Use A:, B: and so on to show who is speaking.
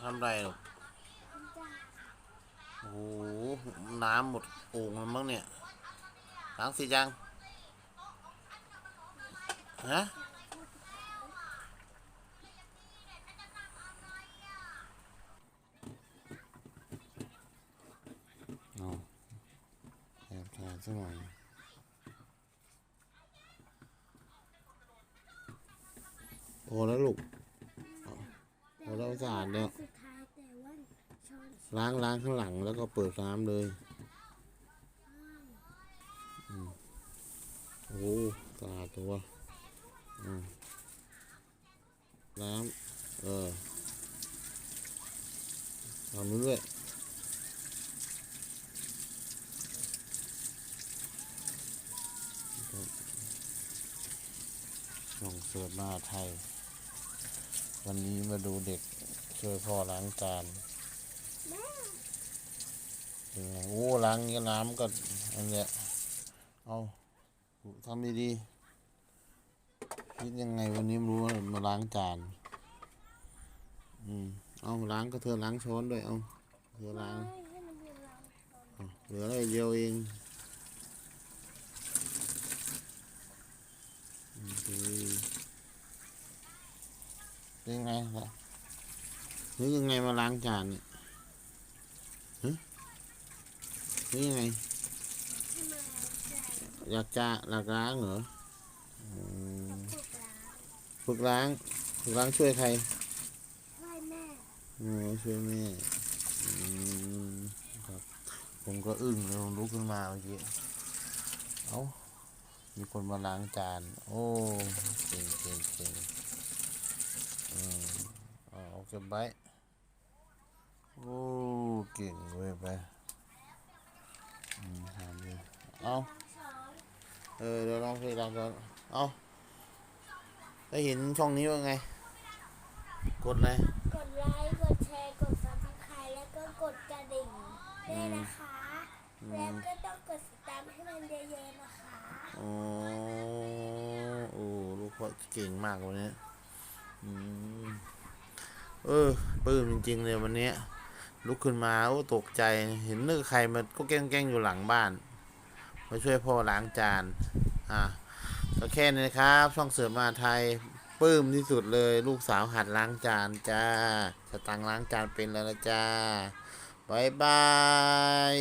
A: ทำไรหรอกโอ้โห น้ำหมดโอ่งแล้วมั้งเนี่ยล้างเสิยัง ฮะเอาแอบถ่ายสักหน่อยโอ้แล้วลูก โอ้แล้วสะอาดแล้ว
B: สุดท้ายแต่ว่าช้อน
A: ล้างล้างข้างหลังแล้วก็เปิดน้ำเลยอืมโอ้สะอาดตัวอืมน้ำเออทำนู้นด้วยส่งเสิร์ฟมาไทย วันนี้มาดูเด็กช่วยพ่อล้างจาน
B: แม่
A: เป็นไงโอ้ล้างนี้น้ำก็อันเนี้ยเอาทำดีๆคิดยังไงวันนี้ไม่รู้ว่ามาล้างจานอืมเอาล้างก็เธอล้างช้อนด้วยเอาเธอล้าง
B: ให้ให้มันเรียนเรา
A: เอาเหลืออะไรเดียวเองอืมดี เป็นไงล่ะหรือยังไงมาล้างจานเนี่ยฮะหรือยังไง
B: ให้มาใส่
A: อยากจะหลักล้างเหรออืม
B: ฝึกล้าง
A: ฝึกล้างฝึกล้างช่วยใคร
B: ไหว้แม่
A: โอ้ช่วยแม่อืมครับ ผมก็อึ้งเลยผมลุกขึ้นมาเมื่อกี้ เอ้า มีคนมาล้างจาน โอ้ เก่งเก่งเก่งอืม เอาเอาเก็บไว้โอ้เก่งเว้ยไปอืมทำเลยเอา
B: สอง
A: เออเดี๋ยวลองเพลงลองก่อนเอาได้เห็นช่องนี้ว่าไง กดเลย
B: กดไลค์ กดแชร์ กดซับสไครต์แล้วก็กดกระดิ่งด้วยนะคะ แล้วก็ต้องกดติดตามให้มันเยอะๆนะคะ
A: อ๋อ โอ้ ลูกพ่อเก่งมากวันนี้อืม เออปลื้มจริง ๆ เลยวันนี้ลุกขึ้นมาโอ้ตกใจเห็นนึกใครมาก็แกล้งๆอยู่หลังบ้าน มาช่วยพ่อล้างจาน อะก็แค่นี้นะครับ ช่องเสริมาไทยปลื้มที่สุดเลย ลูกสาวหัดล้างจานจ้าสตังค์ล้างจานเป็นแล้วนะจ้าบายบาย